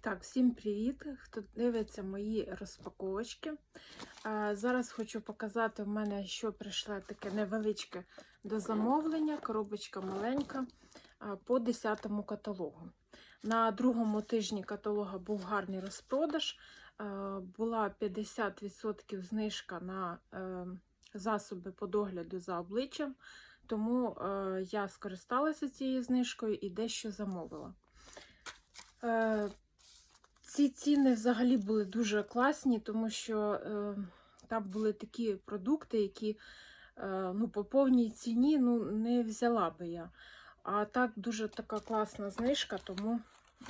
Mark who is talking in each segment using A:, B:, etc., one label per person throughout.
A: Так, всім привіт! Хто дивиться мої розпаковочки. Зараз хочу показати в мене, що прийшло таке невеличке до замовлення. Коробочка маленька по 10 каталогу. На другому тижні каталога був гарний розпродаж. Була 50% знижка на е, засоби по догляду за обличчям, тому е, я скористалася цією знижкою і дещо замовила. Ці ціни взагалі були дуже класні, тому що е, там були такі продукти, які е, ну, по повній ціні ну, не взяла би я. А так дуже така класна знижка, тому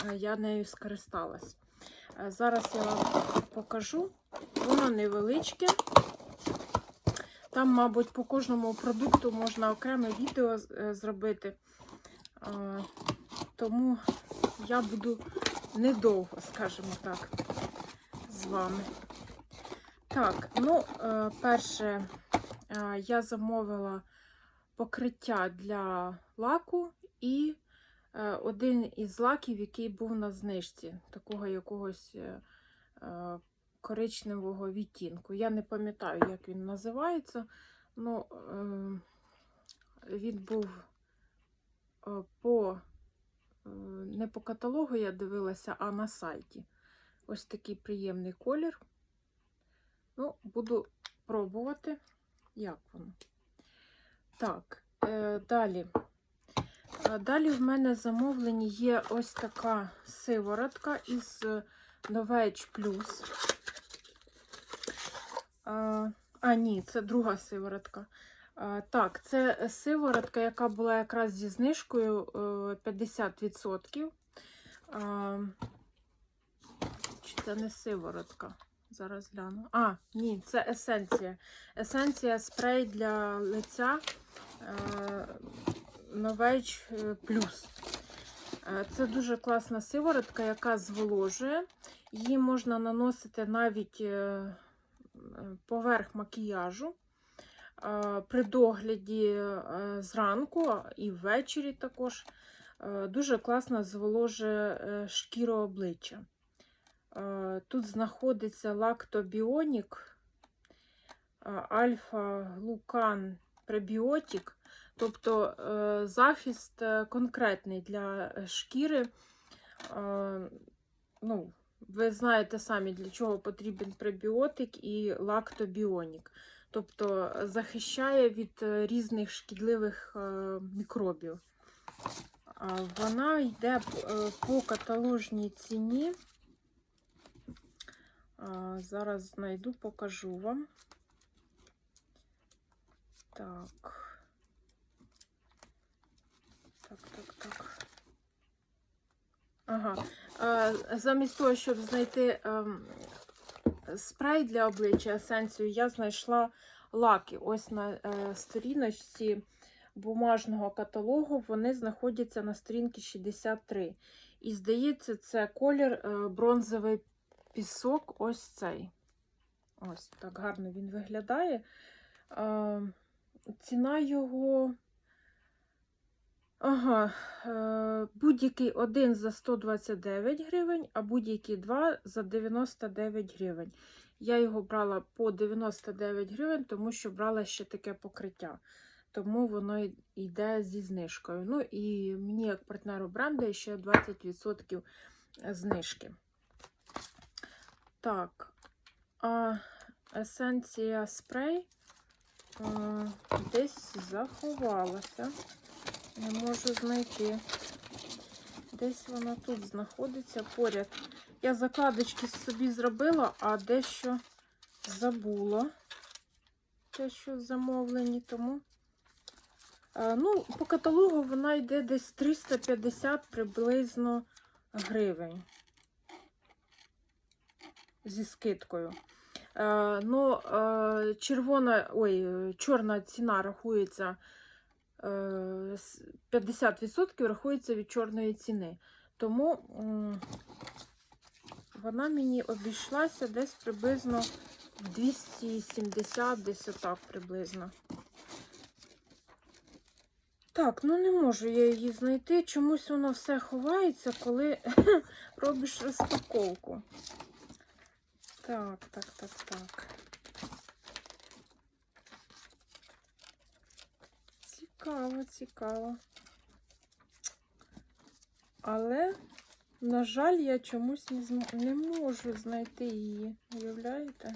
A: е, я нею скористалась. Е, зараз я вам покажу. Воно невеличке. Там, мабуть, по кожному продукту можна окреме відео е, зробити. Тому я буду недовго, скажімо так, з вами. Так, ну, е, перше, е, я замовила покриття для лаку і е, один із лаків, який був на знижці, такого якогось коричневого відтінку. Я не пам'ятаю, як він називається. Ну, е, він був по не по каталогу я дивилася, а на сайті. Ось такий приємний колір. Ну, буду пробувати, як воно. Так, е, далі. Е, Далі в мене замовлені є ось така сиворотка із Novage Plus. Е, А, ні, це друга сиворотка. А, Так, це сиворотка, яка була якраз зі знижкою е, 50%. Чи це не сиворотка? Зараз гляну. А, ні, це есенція. Есенція спрей для лиця е, Novage. Е, Це дуже класна сиворотка, яка зволожує. Її можна наносити навіть е, поверх макіяжу. Е, При догляді е, зранку і ввечері також е, дуже класно зволожує шкіру обличчя. Тут знаходиться лактобіонік, альфа-глукан пребіотик, тобто захист конкретний для шкіри. Ну, ви знаєте самі, для чого потрібен пребіотик і лактобіонік тобто захищає від е, різних шкідливих е, мікробів. Вона йде е, по каталожній ціні. Зараз знайду, покажу вам. Так. Так, так, так. Ага. Замість того, щоб знайти ем, спрей для обличчя есенцію я знайшла лаки. Ось на е, сторіночці бумажного каталогу вони знаходяться на сторінці 63. І, здається, це колір е, бронзовий пісок. Ось цей. Ось так гарно він виглядає. Е, ціна його. Ага, е, будь-який один за 129 гривень, а будь-який два за 99 гривень. Я його брала по 99 гривень, тому що брала ще таке покриття. Тому воно йде зі знижкою. Ну і мені, як партнеру бренду, ще 20% знижки. Так, а есенція спрей а, десь заховалася. Не можу знайти. Десь вона тут знаходиться поряд. Я закладочки собі зробила, а дещо забула. Дещо замовлені, тому. Ну, по каталогу вона йде десь 350 приблизно гривень зі скидкою. Ну, червона, ой, чорна ціна рахується 50% рахується від чорної ціни. Тому вона мені обійшлася десь приблизно 270, десь отак приблизно. Так, ну не можу я її знайти. Чомусь воно все ховається, коли робиш розпаковку. Так, так, так, так. Цікаво, цікаво. Але, на жаль, я чомусь не, зм... не можу знайти її. Уявляєте?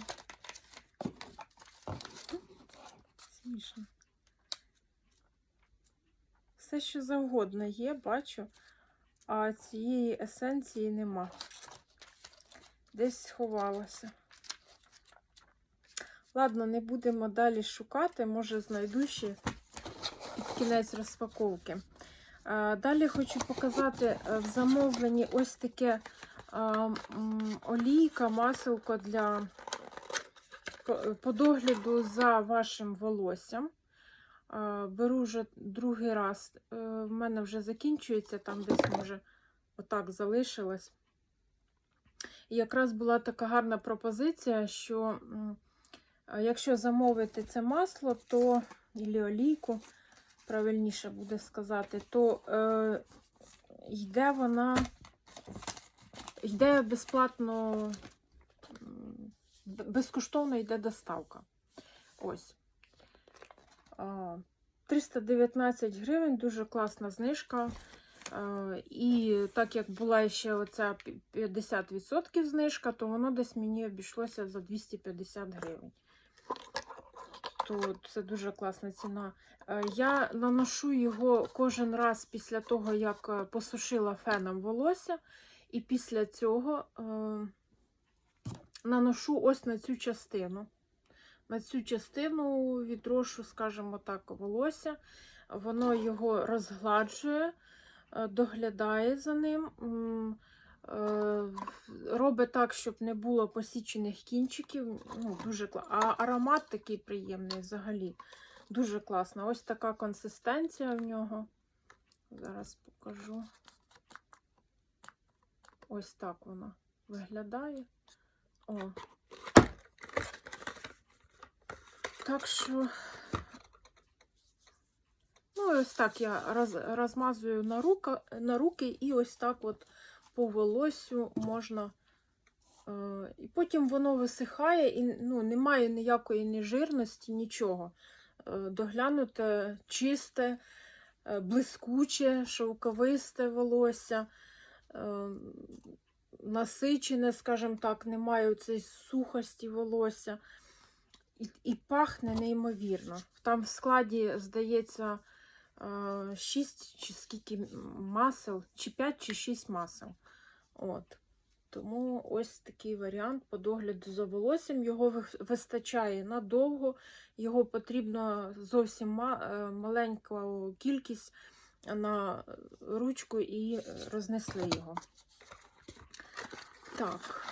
A: Смішно. Все, що завгодно є, бачу, а цієї есенції нема. Десь сховалася. Ладно, не будемо далі шукати, може знайду ще кінець розпаковки. Далі хочу показати е, в замовленні ось таке олійка, маселко для по- по догляду за вашим волоссям. Беру вже другий раз. Е, В мене вже закінчується, там десь, може, отак залишилось. І якраз була така гарна пропозиція, що якщо замовити це масло, то і олійку, правильніше буде сказати, то е, йде вона, йде безплатно, безкоштовно йде доставка. Ось. 319 гривень, дуже класна знижка. Е, І так як була ще оця 50% знижка, то воно десь мені обійшлося за 250 гривень. То це дуже класна ціна. Е, Я наношу його кожен раз після того, як е, посушила феном волосся, і після цього е, наношу ось на цю частину. На цю частину відрошу, скажімо так, волосся. Воно його розгладжує, е, доглядає за ним, робить так, щоб не було посічених кінчиків. Ну, дуже кла- А аромат такий приємний взагалі. Дуже класно. Ось така консистенція в нього. Зараз покажу. Ось так воно виглядає. О. Так що, ну, ось так я роз, розмазую на, рука, на руки, і ось так от по волосю можна. Е, і потім воно висихає, і ну, немає ніякої ні жирності, нічого. Е, доглянуте, чисте, е, блискуче, шовковисте волосся, насичене, скажімо так, немає цієї сухості волосся. І, і пахне неймовірно. Там в складі, здається, 6 чи скільки масел, чи 5 чи 6 масел. От. Тому ось такий варіант по догляду за волоссям. Його вистачає надовго, його потрібно зовсім е, маленьку кількість на ручку і рознесли його. Так.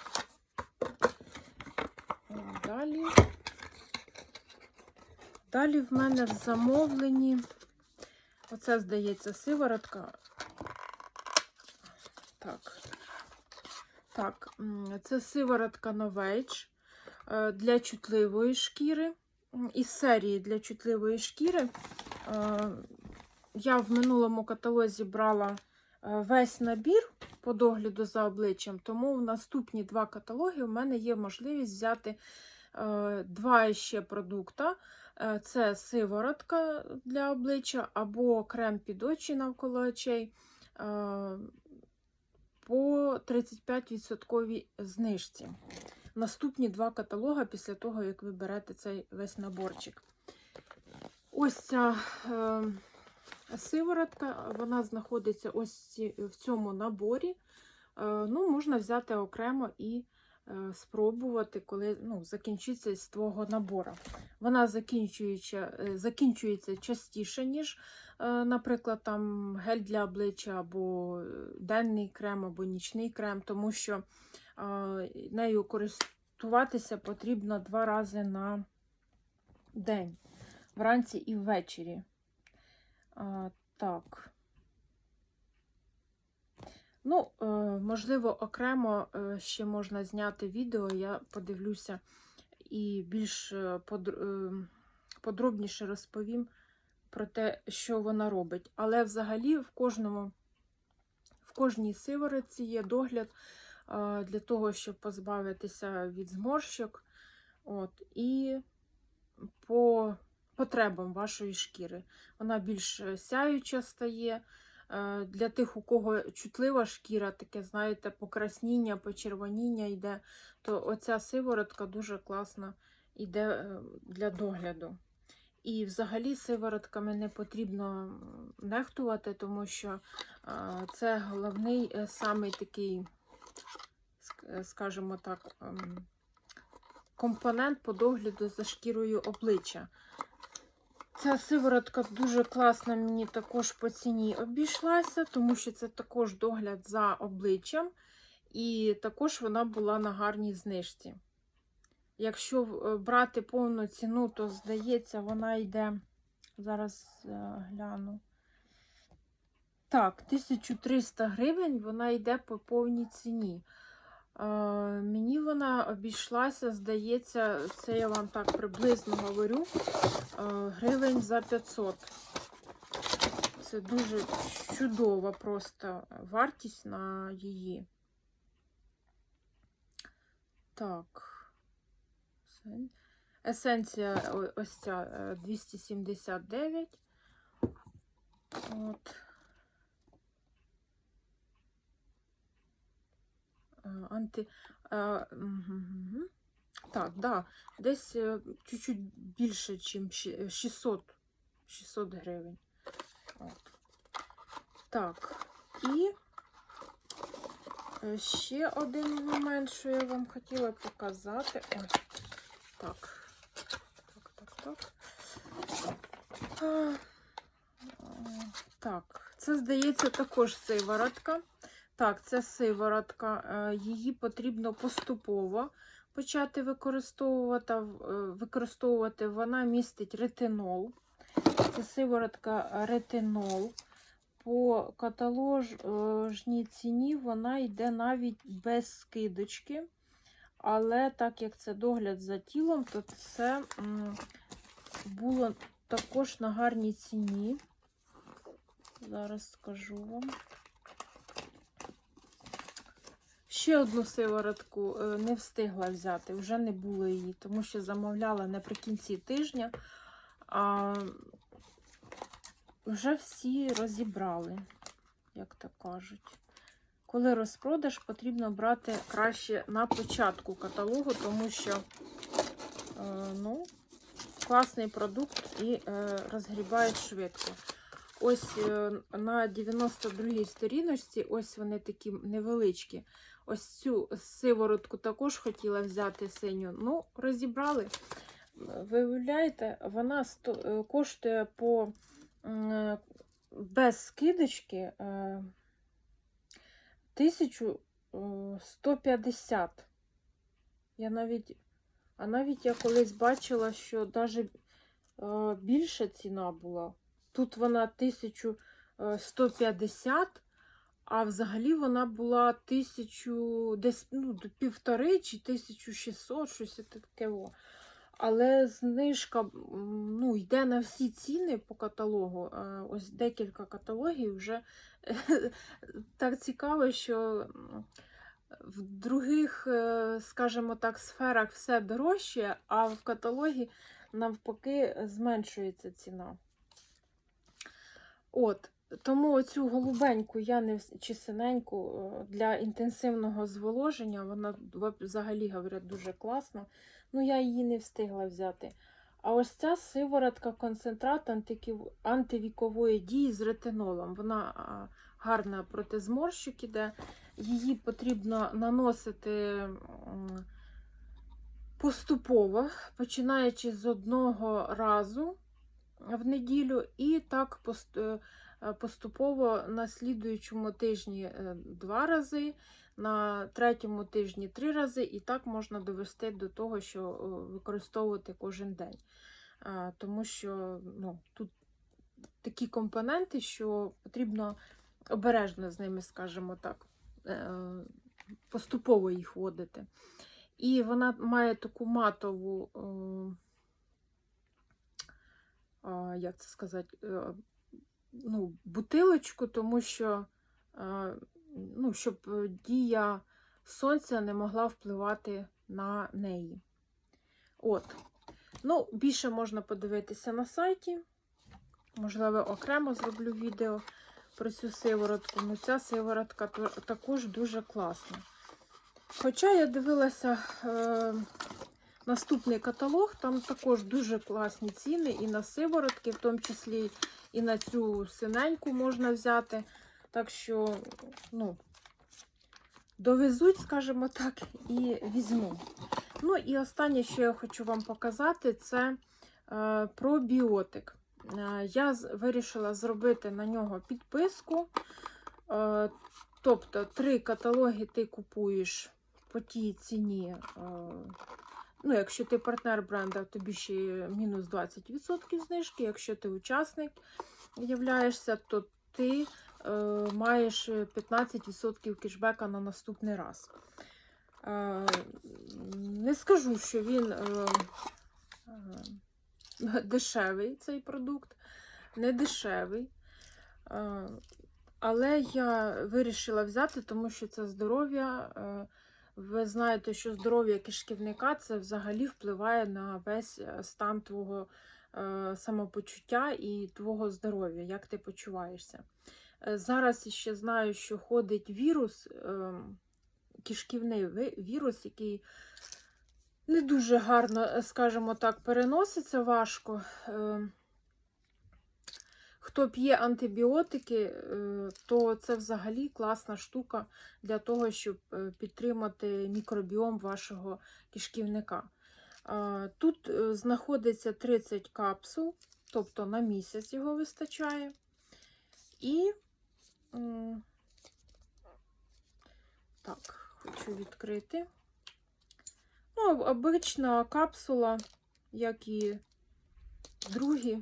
A: Далі. Далі в мене в замовленні, оце, здається, сиворотка. Так. Так, це сиворотка е, для чутливої шкіри. Із серії для чутливої шкіри. Е, Я в минулому каталозі брала е, весь набір по догляду за обличчям, тому в наступні два каталоги у мене є можливість взяти е, два ще продукта. Е, Це сиворотка для обличчя або крем під очі навколо очей е, по 35% знижці. Наступні два каталога після того, як ви берете цей весь наборчик. Ось ця е, сиворотка, вона знаходиться ось в цьому наборі. Ну, можна взяти окремо і спробувати, коли ну, закінчиться з твого набору. Вона закінчується, е, закінчується частіше, ніж, е, наприклад, там гель для обличчя, або е, денний крем, або нічний крем, тому що е, нею користуватися потрібно два рази на день, вранці і ввечері. Так. Ну, е, можливо, окремо е, ще можна зняти відео, я подивлюся і більш е, подр- подробніше розповім, про те, що вона робить. Але взагалі в кожному, в кожній сиворотці є догляд для того, щоб позбавитися від зморщок. От, і по потребам вашої шкіри. Вона більш сяюча стає. Е, Для тих, у кого чутлива шкіра, таке, знаєте, покрасніння, почервоніння йде, то оця сиворотка дуже класно йде е, для догляду. І взагалі сиворотками не потрібно нехтувати, тому що е, це головний самий такий, скажімо так, ем, компонент по догляду за шкірою обличчя. Ця сиворотка дуже класно мені також по ціні обійшлася, тому що це також догляд за обличчям, і також вона була на гарній знижці. Якщо е, брати повну ціну, то здається, вона йде. Зараз е, гляну. Так, 1300 гривень вона йде по повній ціні. Е, мені вона обійшлася, здається, це я вам так приблизно говорю, е, гривень за 500. Це дуже чудова просто вартість на її. Так. Есенція ось ця е, 279. От. Анти... е, мгм. Так, да, десь е, чуть-чуть більше, ніж 600, 600 гривень. От. Так, і е, ще один момент, що я вам хотіла показати. Ой, так, так, так, так. А, е, Так, це, здається, також сиворотка. Так, це сиворотка. е, Її потрібно поступово почати використовувати. Е, використовувати. Вона містить ретинол. Це сиворотка ретинол. По каталожній ціні вона йде навіть без скидочки. Але так як це догляд за тілом, то це було також на гарній ціні. Зараз скажу вам. Ще одну сиворотку е, не встигла взяти, вже не було її, тому що замовляла наприкінці тижня. А вже всі розібрали, як то кажуть. Коли розпродаж, потрібно брати краще на початку каталогу, тому що е, ну, класний продукт і е, розгрібає швидко. Ось е, на 92-й сторіночці, ось вони такі невеличкі. Ось цю сиворотку також хотіла взяти синю. Ну, розібрали. Виявляєте, вона е, коштує по без скидочки е, 1150. Я навіть, а навіть я колись бачила, що навіть більша ціна була. Тут вона 1150, а взагалі вона була 1000, десь ну, півтори чи 1600, щось таке. Але знижка ну, йде на всі ціни по каталогу. Е, Ось декілька каталогів вже так цікаво, що в других, е, скажімо так, сферах все дорожче, а в каталогі навпаки зменшується ціна. От, тому оцю голубеньку я не чи синеньку е, для інтенсивного зволоження, вона взагалі говорять дуже класна. Ну, я її не встигла взяти. А ось ця сиворотка концентрат антивікової дії з ретинолом. Вона гарна проти зморщик іде. Її потрібно наносити поступово, починаючи з одного разу в неділю, і так е, поступово на слідуючому тижні е, два рази, на третьому тижні три рази, і так можна довести до того, що використовувати кожен день. Тому що ну, тут такі компоненти, що потрібно обережно з ними, скажімо так, е, поступово їх вводити. І вона має таку матову. Як це сказати, е, ну, бутилочку, тому що, е, ну, щоб е, дія сонця не могла впливати на неї. От. Ну, більше можна подивитися на сайті. Можливо, окремо зроблю відео про цю сиворотку. Ну, ця сиворотка також дуже класна. Хоча я дивилася е, наступний каталог, там також дуже класні ціни і на сиворотки, в тому числі і на цю синеньку можна взяти. Так що, ну, довезуть, скажімо так, і візьму. Ну і останнє, що я хочу вам показати, це е, пробіотик. Е, я вирішила зробити на нього підписку. Е, тобто, три каталоги ти купуєш по тій ціні. Е, ну, якщо ти партнер бренду, тобі ще мінус 20% знижки. Якщо ти учасник являєшся, то ти е, маєш 15% кешбека на наступний раз. Е, не скажу, що він е, е, дешевий цей продукт, не дешевий. Е, але я вирішила взяти, тому що це здоров'я. Е, ви знаєте, що здоров'я кишківника це взагалі впливає на весь е, стан твого е, самопочуття і твого здоров'я, як ти почуваєшся. Е, Зараз ще знаю, що ходить вірус, е, кишківний вірус, який не дуже гарно, скажімо так, переноситься важко. Хто п'є антибіотики, е, то це взагалі класна штука для того, щоб е, підтримати мікробіом вашого кишківника. Тут е, знаходиться 30 капсул, тобто на місяць його вистачає. І так, хочу відкрити. Ну, обична капсула, як і другі.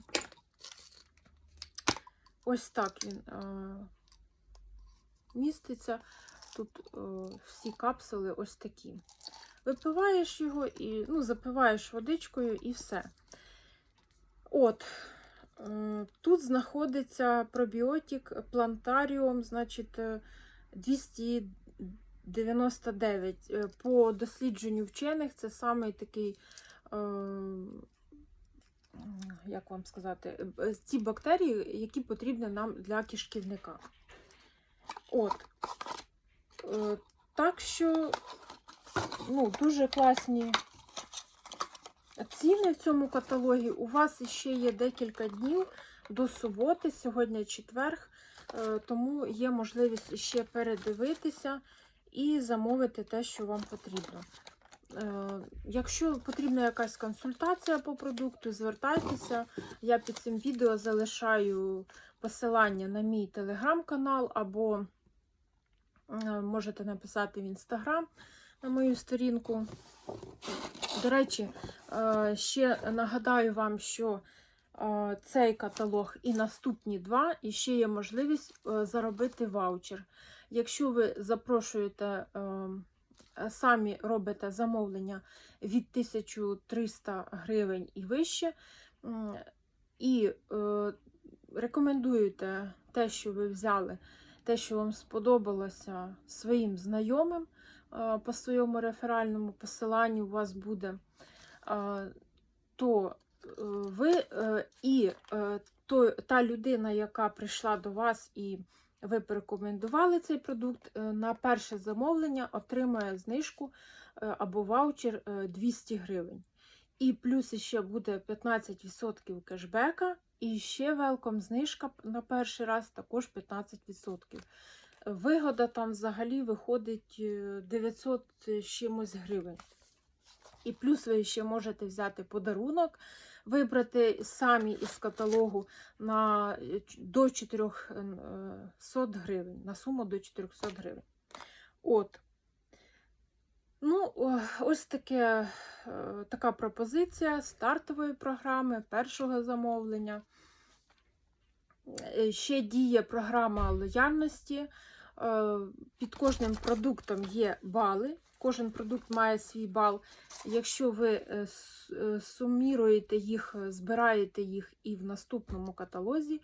A: Ось так він е, міститься. Тут е, всі капсули ось такі. Випиваєш його і ну, запиваєш водичкою і все. От, е, тут знаходиться пробіотик плантаріум, значить, е, 299. Е, По дослідженню вчених, це самий такий. Е, як вам сказати, е, ці бактерії, які потрібні нам для кишківника. От. Е, Так що, ну, дуже класні ціни в цьому каталогі. У вас ще є декілька днів до суботи, сьогодні четверг, е, тому є можливість ще передивитися і замовити те, що вам потрібно. Е, Якщо потрібна якась консультація по продукту, звертайтеся. Я під цим відео залишаю посилання на мій телеграм-канал, або е, можете написати в інстаграм на мою сторінку. До речі, е, ще нагадаю вам, що цей каталог і наступні два, і ще є можливість заробити ваучер. Якщо ви запрошуєте. Е, самі робите замовлення від 1300 гривень і вище, і е, рекомендуєте те, що ви взяли, те, що вам сподобалося своїм знайомим е, по своєму реферальному посиланню у вас буде, е, то е, ви е, і е, то, та людина, яка прийшла до вас і ви порекомендували цей продукт, е, на перше замовлення отримає знижку е, або ваучер е, 200 гривень. І плюс ще буде 15% кешбека, і ще велком знижка на перший раз також 15%. Вигода там взагалі виходить е, 900 чимось гривень. І плюс ви ще можете взяти подарунок, вибрати самі із каталогу на е, до 400 гривень, на суму до 400 гривень. От. Ну, ось таке, е, така пропозиція стартової програми, першого замовлення. Е, Ще діє програма лояльності. Е, Під кожним продуктом є бали. Кожен продукт має свій бал. Якщо ви е, е, суміруєте їх, е, збираєте їх і в наступному каталозі,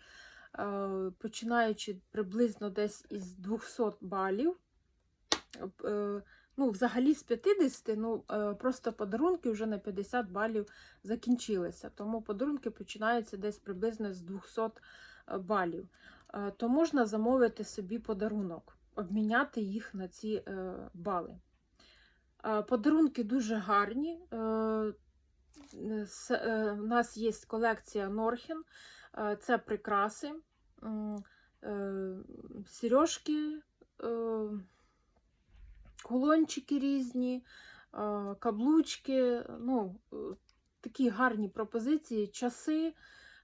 A: починаючи приблизно десь із 200 балів, ну, взагалі з 50, ну, просто подарунки вже на 50 балів закінчилися. Тому подарунки починаються десь приблизно з 200 е, балів. То можна замовити собі подарунок, обміняти їх на ці бали. Е, Подарунки дуже гарні. Е, с- е, У нас є колекція Норхен, Е, це прикраси, е, сережки, е, кулончики різні, е, каблучки. Ну, е, такі гарні пропозиції, часи.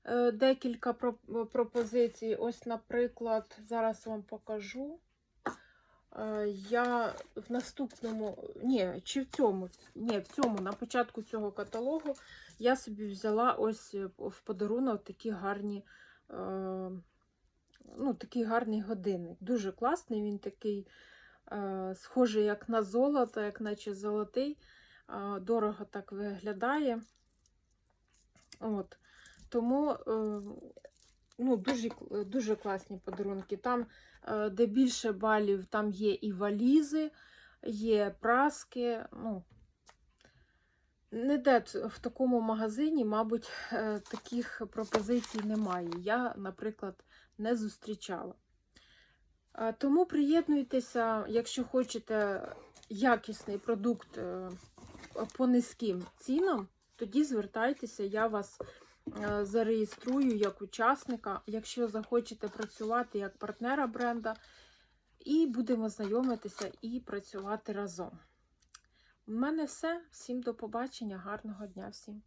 A: е, Декілька пропозицій. Ось, наприклад, зараз вам покажу. Е, Я в наступному, ні, чи в цьому, ні, в цьому, на початку цього каталогу я собі взяла ось е, в подарунок такі гарні, е, ну, такий гарний годинник. Дуже класний, він такий схожий як на золото, як наче золотий. Дорого так виглядає. От. Тому ну, дуже, дуже класні подарунки. Там, е, де більше балів, там є і валізи, є праски. Ну, ніде т- в такому магазині, мабуть, е, таких пропозицій немає. Я, наприклад, не зустрічала. Е, Тому приєднуйтеся, якщо хочете якісний продукт по низьким цінам, тоді звертайтеся, я вас зареєструю як учасника, якщо захочете працювати як партнера бренда, і будемо знайомитися і працювати разом. У мене все. Всім до побачення, гарного дня всім!